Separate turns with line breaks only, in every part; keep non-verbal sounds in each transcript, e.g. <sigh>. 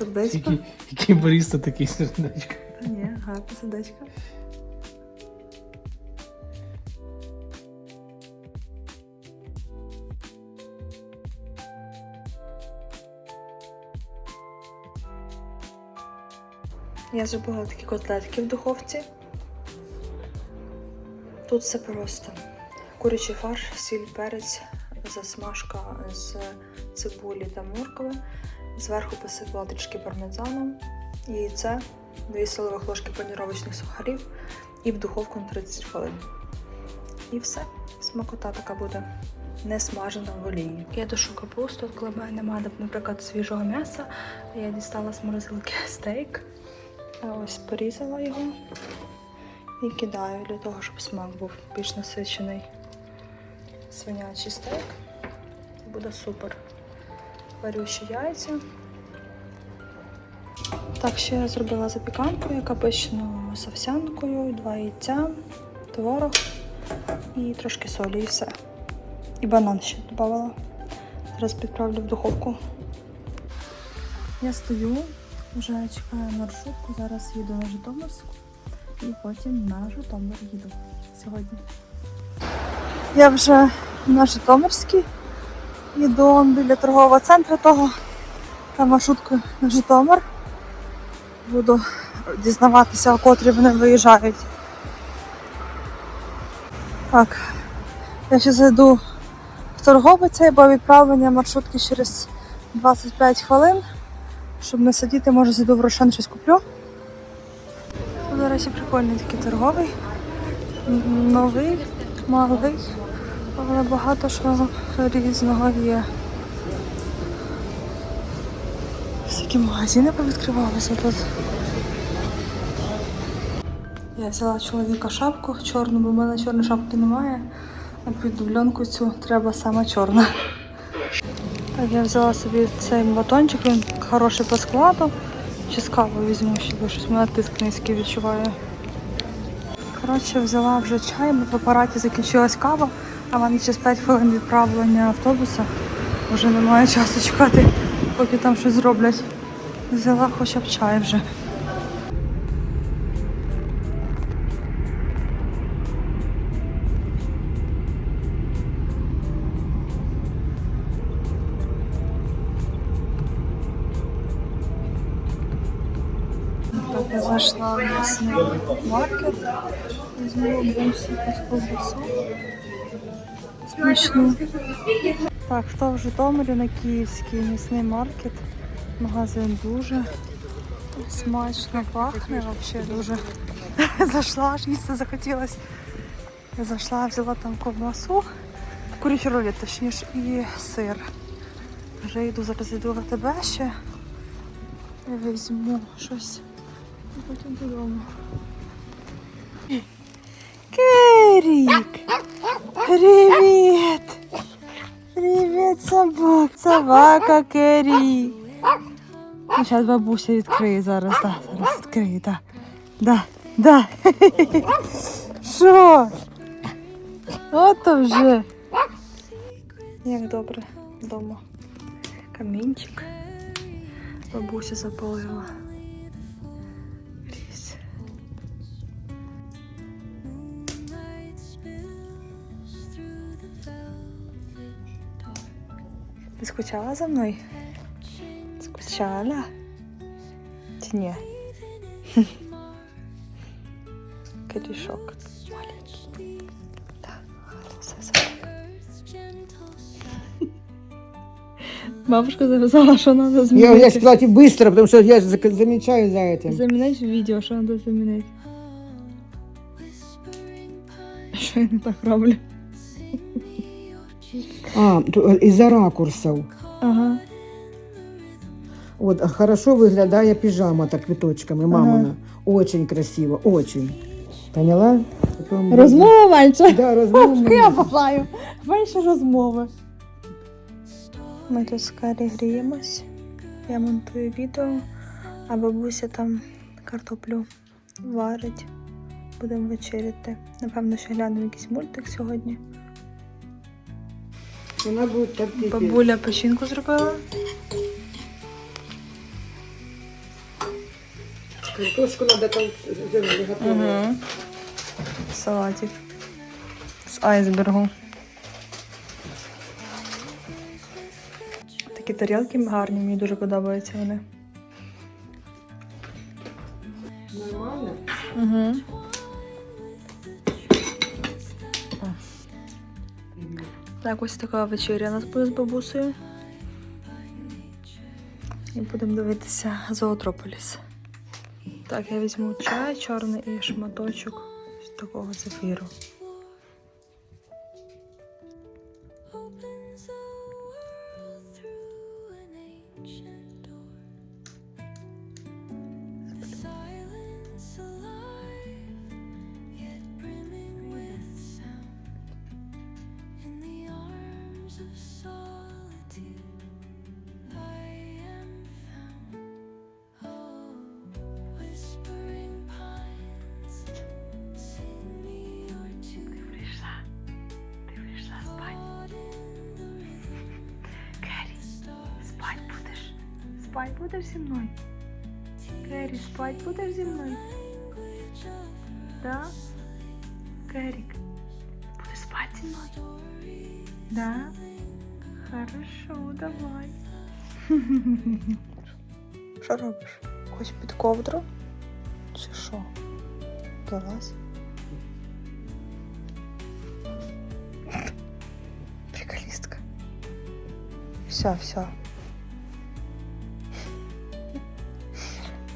Сердечко?
Який, який баріста, такий сердечко.
Ні, гарне сердечко. Я зробила такі котлетки в духовці. Тут все просто. Курячий фарш, сіль, перець, засмажка з цибулі та моркви. Зверху посипала трішки пармезаном, яйце, 2 столових ложки паніровочних сухарів і в духовку на 30 хвилин. І все. Смакота така буде не смажена в олії. Я душу капусту, коли мене немає, наприклад, свіжого м'яса. Я дістала з морозилки <laughs> стейк. Ось порізала його і кидаю для того, щоб смак був більш насичений. Свинячий стейк. Буде супер. Варю ще яйця. Так, ще я зробила запіканку, яка пишно з овсянкою, два яйця, творог і трошки солі і все. І банан ще додавала. Зараз підправлю в духовку. Я стою, вже чекаю маршрутку, зараз їду на Житомирську і потім на Житомир їду сьогодні. Я вже на Житомирській. Їду біля торгового центру того. Там маршрутка на Житомир. Буду дізнаватися, о котрі вони виїжджають. Так, я ще зайду в торговий цей, бо відправлення маршрутки через 25 хвилин. Щоб не сидіти, може зайду в Рошен щось куплю. До речі, прикольний такий торговий. Новий, малий, але багато що різного є. Всякі магазини повідкривалися тут. Я взяла чоловіка шапку чорну, бо в мене чорної шапки немає. А під дубльонку цю треба саме чорна. Так, я взяла собі цей батончик, він хороший по складу. Чи з кавою візьму, ще бо щось мене тиск низький відчуваю. Коротше, взяла вже чай, бо в апараті закінчилась кава, а в мене через 5 хвилин відправлення автобуса. Вже немає <laughs> часу чекати, поки там щось зроблять. Взяла хоча б чай вже. Зайшла в м'ясний маркет. Візьму бусі ковбасу. Смачну. Так, хто в Житомирі на Київський м'ясний маркет. Магазин дуже смачно пахне, взагалі дуже. <laughs> Зайшла, аж їсти захотілося. Зайшла, взяла там ковбасу, курячу рулет, точніше, і сир. Вже йду зараз йду в АТБ ще. Візьму щось. Потім додому. Керік! Привіт! Привіт, собак! Собака Керік! Ну, зараз бабуся відкриє зараз, да, зараз відкриє, да. Да, да. <laughs> Що? Ото вже. Як добре вдома. Камінчик. Бабуся запалила. Ти скучала за мною? Скучала? Чи ні? <laughs> Корішок. Маленький. Так, все собака. Бабушка завязала, что надо
Я,
заменить.
я кстати, быстро, потому что я зак- замечаю за этим.
Замінить відео, що треба замінити. Що я не так роблю?
А, то, из-за ракурсов.
Ага.
Вот, хорошо выглядая пижама так квіточками, мамина. Очень красиво, очень. Поняла? Потом-
Розмова менше.
Да, розмова.
Я бажаю. Менше розмови. Ми тут з Карі гріємось. Я монтую відео, а бабуся там картоплю варить. Будемо вечеряти. Напевно, ще глянемо якийсь мультик сьогодні.
Вона буде так піпець.
Бабуля печінку зробила.
Картошку надо там сделали, готовую.
Угу. Салатик з айсбергу. Такі тарілки гарні, мені дуже подобаються вони.
Нормально?
Угу. Так, ось така вечеря у нас буде з бабусею. І будемо дивитися Зоотрополіс. Так, я візьму чай чорний і шматочок такого зефіру. Спать будеш зі мною? Керрі, спать будеш зі мною?
language of
Да? Керрік, будеш спати зі мною?
story.
Да? Хорошо, давай. <laughs> Що робиш? Хочеш під ковдру? Чи що? Долазь. <laughs> Приколістка. Все, все.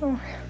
Oh.